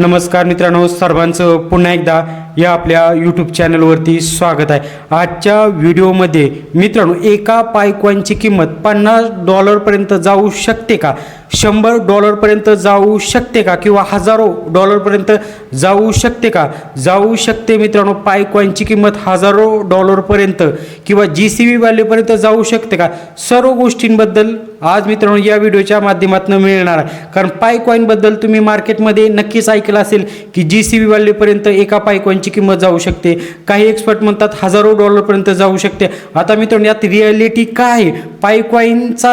नमस्कार मित्रांनो सर्वांचं पुन्हा एकदा या आपल्या यूट्यूब चॅनलवरती स्वागत आहे. आजच्या व्हिडिओमध्ये मित्रांनो एका पायकॉईनची किंमत पन्नास डॉलरपर्यंत जाऊ शकते का? शंभर डॉलरपर्यंत जाऊ शकते का किंवा हजारो डॉलरपर्यंत जाऊ शकते का? जाऊ शकते मित्रांनो पायकॉईनची किंमत हजारो डॉलरपर्यंत किंवा जी सी बी व्हॅल्यूपर्यंत जाऊ शकते का? सर्व गोष्टींबद्दल आज मित्रांनो या व्हिडिओच्या माध्यमातून मिळणार आहे. कारण पाय कॉईनबद्दल तुम्ही मार्केटमध्ये नक्कीच ऐकलं असेल की जी सी बी व्हॅल्यूपर्यंत एका पाय कॉईनची किंमत जाऊ शकते. काही एक्सपर्ट म्हणतात हजारो डॉलरपर्यंत जाऊ शकते. आता मित्रांनो यात रिॲलिटी काय आहे? पाय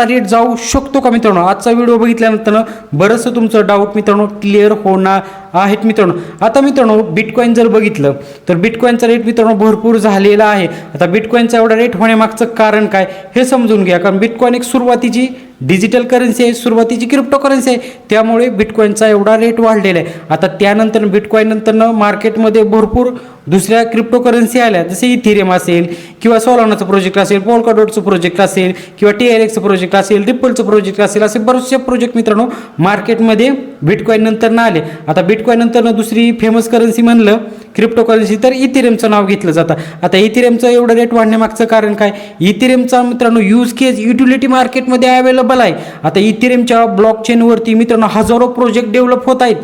रेट जाऊ शकतो का मित्रांनो? आजचा व्हिडिओ बघितल्यानंतर बरंचसं तुमचं डाऊट मित्रांनो क्लिअर होणार आहेत मित्रांनो आता मित्रांनो बिटकॉईन जर बघितलं तर बिटकॉईनचा रेट मित्रांनो भरपूर झालेला आहे. आता बिटकॉईनचा एवढा रेट होण्यामागचं कारण काय हे समजून घ्या. कारण बिटकॉईन एक सुरुवातीची डिजिटल करन्सी आहे सुरुवातीची क्रिप्टो करन्सी आहे. त्यामुळे बिटकॉईनचा एवढा रेट वाढलेला आहे. आता त्यानंतर बिटकॉईन नंतरनं मार्केटमध्ये भरपूर दुसऱ्या क्रिप्टो करन्सी आल्या. जसे इथिरियम असेल किंवा सोलानाचं प्रोजेक्ट असेल पोलकाडोटचं प्रोजेक्ट असेल किंवा टी आर एक्सचं प्रोजेक्ट असेल रिपलचं प्रोजेक्ट असेल असे बरेचसे प्रोजेक्ट मित्रांनो मार्केटमध्ये बिटकॉईन नंतर आले. आता बिटकॉईन नंतर दुसरी फेमस करन्सी म्हणलं क्रिप्टो करन्सी तर इथिरियमचं नाव घेतलं जातं. आता इथिरियमचं एवढं रेट वाढण्यामागचं कारण काय? इथिरियमचा मित्रांनो यूज केस युटिलिटी मार्केटमध्ये अवेलेबल आहे. आता इथिरियमच्या ब्लॉक चेनवरती मित्रांनो हजारो प्रोजेक्ट डेव्हलप होत आहेत.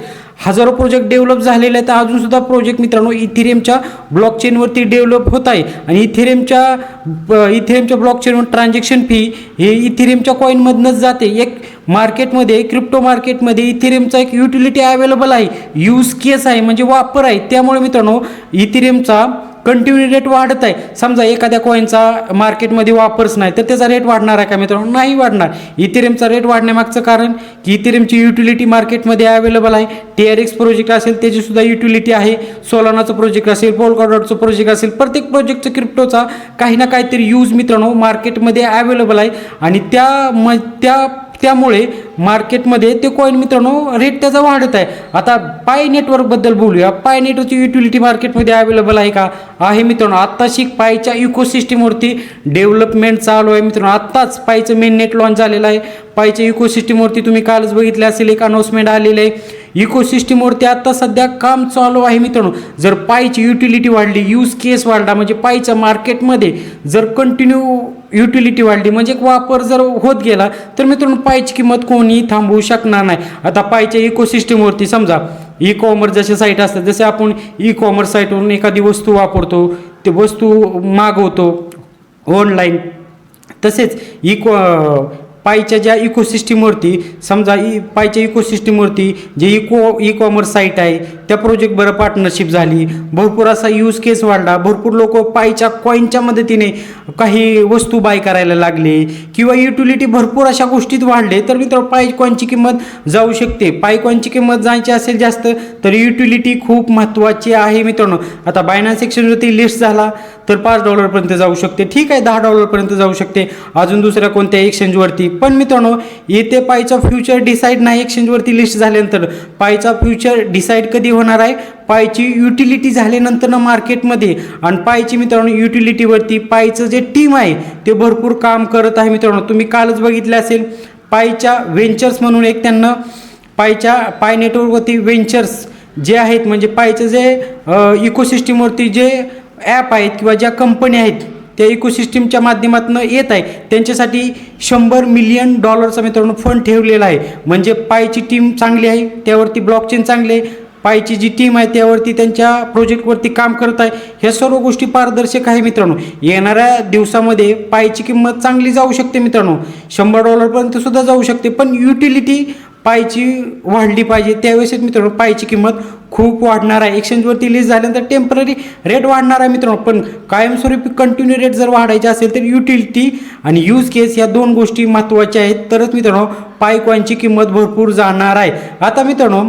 हजारो प्रोजेक्ट डेव्हलप झालेले आहेत. अजूनसुद्धा प्रोजेक्ट मित्रांनो इथेरियमच्या ब्लॉकचेनवरती डेव्हलप होत आहे. आणि इथेरियमच्या इथेरियमच्या ब्लॉकचेनवर ट्रान्झॅक्शन फी हे इथेरियमच्या कॉईनमधनंच जाते. एक मार्केटमध्ये क्रिप्टो मार्केटमध्ये इथेरियमचा एक युटिलिटी अवेलेबल आहे. यूज केस आहे म्हणजे वापर आहे. त्यामुळे मित्रांनो इथेरियमचा कंटिन्यू रेट वाढत आहे समजा एखाद्या कॉईनचा मार्केटमध्ये वापरच नाही तर त्याचा रेट वाढणार आहे का मित्रांनो? नाही वाढणार. इथेरियमचा रेट वाढण्यामागचं कारण की इथेरियमची युटिलिटी मार्केटमध्ये अवेलेबल आहे. टी आर एक्स प्रोजेक्ट असेल त्याची सुद्धा युटिलिटी आहे. सोलानाचं प्रोजेक्ट असेल पोलकॉडॉटचं प्रोजेक्ट असेल प्रत्येक प्रोजेक्टचं क्रिप्टोचा काही ना काहीतरी यूज मित्रांनो मार्केटमध्ये अवेलेबल आहे. आणि त्या म त्या त्यामुळे मार्केटमध्ये ते कॉईन मित्रांनो रेट त्याचा वाढत आहे. आता पाय नेटवर्कबद्दल बोलूया. पाय नेटवर्कची युटिलिटी मार्केटमध्ये अवेलेबल आहे का? आहे मित्रांनो. आत्ताशी पायच्या इकोसिस्टीमवरती डेव्हलपमेंट चालू आहे मित्रांनो. आत्ताच पायचं मेन नेट लॉन्च झालेलं आहे. पायच्या इकोसिस्टीमवरती तुम्ही कालच बघितले असेल एक अनाउन्समेंट आलेलं आहे. इकोसिस्टीमवरती आता सध्या काम चालू आहे मित्रांनो. जर पायची युटिलिटी वाढली यूज केस वाढला म्हणजे पायच्या मार्केटमध्ये जर कंटिन्यू युटिलिटी वाढली. म्हणजे वापर जर होत गेला तर मित्रांनो पायची किंमत कोणी थांबवू शकणार नाही. आता पायच्या इकोसिस्टीमवरती समजा ई कॉमर्स जसे साईट असतात जसे आपण ई कॉमर्स साईटवरून एखादी वस्तू वापरतो ते वस्तू मागवतो ऑनलाईन तसेच इको पायच्या ज्या इकोसिस्टीमवरती समजा इ पायच्या इकोसिस्टीमवरती जे इको ई कॉमर्स साईट आहे त्या प्रोजेक्ट बरं पार्टनरशिप झाली. भरपूर असा यूज केस वाढला. भरपूर लोक पायच्या कॉईनच्या मदतीने काही वस्तू बाय करायला लागले किंवा युटिलिटी भरपूर अशा गोष्टीत वाढले तर मित्र पाय कॉईनची किंमत जाऊ शकते. पाय कॉईनची किंमत जायची असेल जास्त तर युटिलिटी खूप महत्त्वाची आहे मित्रांनो. आता बायनान्स एक्सचेंजवरती लिस्ट झाला तर पाच डॉलरपर्यंत जाऊ शकते. ठीक आहे दहा डॉलरपर्यंत जाऊ शकते. अजून दुसऱ्या कोणत्या एक्सचेंजवरती पण मित्रांनो येथे पायचा फ्युचर डिसाईड नाही एक्सचेंजवरती लिस्ट झाल्यानंतर. पायचा फ्युचर डिसाईड कधी होणार आहे? पायची युटिलिटी झाल्यानंतर ना मार्केटमध्ये आणि पायची मित्रांनो युटिलिटीवरती पायचं जे टीम आहे ते भरपूर काम करत आहे मित्रांनो. तुम्ही कालच बघितले असेल पायच्या व्हेंचर्स म्हणून एक त्यांना पायच्या पाय नेटवर्कवरती व्हेंचर्स जे आहेत म्हणजे पायचं जे इकोसिस्टीमवरती जे ॲप आहेत किंवा ज्या कंपन्या आहेत त्या इकोसिस्टीमच्या माध्यमातून येत आहे. त्यांच्यासाठी शंभर मिलियन डॉलरचा मित्रांनो फंड ठेवलेला आहे. म्हणजे पायची टीम चांगली आहे त्यावरती ब्लॉकचेन चांगली आहे. पायची जी टीम आहे त्यावरती त्यांच्या प्रोजेक्टवरती काम करत आहे. ह्या सर्व गोष्टी पारदर्शक आहे मित्रांनो. येणाऱ्या दिवसामध्ये पायची किंमत चांगली जाऊ शकते मित्रांनो. शंभर डॉलरपर्यंत सुद्धा जाऊ शकते. पण युटिलिटी पायची वाढली पाहिजे. त्यावेळेस मित्रांनो पायची किंमत खूप वाढणार आहे. एक्सचेंजवरती लिस्ट झाल्यानंतर टेंपररी रेट वाढणार आहे मित्रांनो. पण कायमस्वरूपी कंटिन्यू रेट जर वाढायचे असेल तर युटिलिटी आणि यूज केस या दोन गोष्टी महत्त्वाच्या आहेत. तरच मित्रांनो पाय कॉईनची किंमत भरपूर जाणार आहे. आता मित्रांनो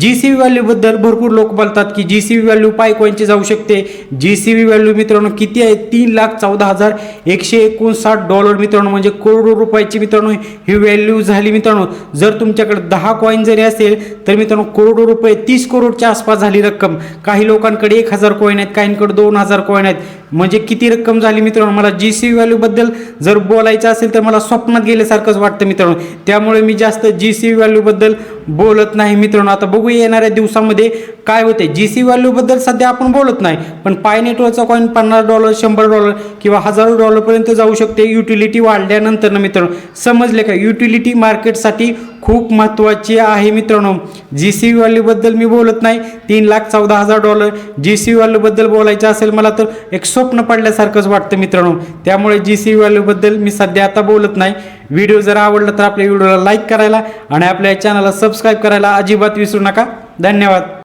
जी सी बी व्हॅल्यूबद्दल भरपूर लोक बोलतात की जी सी बी व्हॅल्यू पाय कॉईनची जाऊ शकते? जी सी बी व्हॅल्यू मित्रांनो किती आहे? तीन लाख चौदा हजार एकशे एकोणसाठ डॉलर मित्रांनो म्हणजे करोडो रुपयाची मित्रांनो ही व्हॅल्यू झाली मित्रांनो. जर तुमच्याकडे दहा कॉईन जरी असेल तर मित्रांनो करोडो रुपये तीस करोडच्या आसपास झाली रक्कम. काही लोकांकडे एक हजार कॉईन आहेत काहींकडे दोन हजार कॉईन आहेत. म्हणजे किती रक्कम झाली मित्रांनो? मला जी सी व्हॅल्यूबद्दल जर बोलायचं असेल तर मला स्वप्नात गेल्यासारखंच वाटतं मित्रांनो. त्यामुळे मी जास्त जी सी व्हॅल्यूबद्दल बोलत नाही मित्रांनो. आता बघू येणाऱ्या दिवसामध्ये काय होते जी सी व्हॅल्यूबद्दल सध्या आपण बोलत नाही. पण पाय नेटवर्कचा कॉईन पन्नास डॉलर शंभर डॉलर किंवा हजारो डॉलरपर्यंत जाऊ शकते. युटिलिटी वाढल्यानंतर ना मित्रांनो समजले का? युटिलिटी मार्केटसाठी खूप महत्त्वाची आहे मित्रांनो. जी सी व्हॅल्यूबद्दल मी बोलत नाही. तीन लाख चौदा हजार डॉलर जी सी व्हॅल्यूबद्दल बोलायचं असेल मला तर एक स्वप्न पडल्यासारखंच वाटतं मित्रांनो. त्यामुळे जी सी व्हॅल्यूबद्दल मी सध्या आता बोलत नाही. व्हिडिओ जर आवडला तर आपल्या व्हिडिओला लाईक करायला आणि आपल्या चॅनलला सबस्क्राईब करायला अजिबात विसरू नका. धन्यवाद.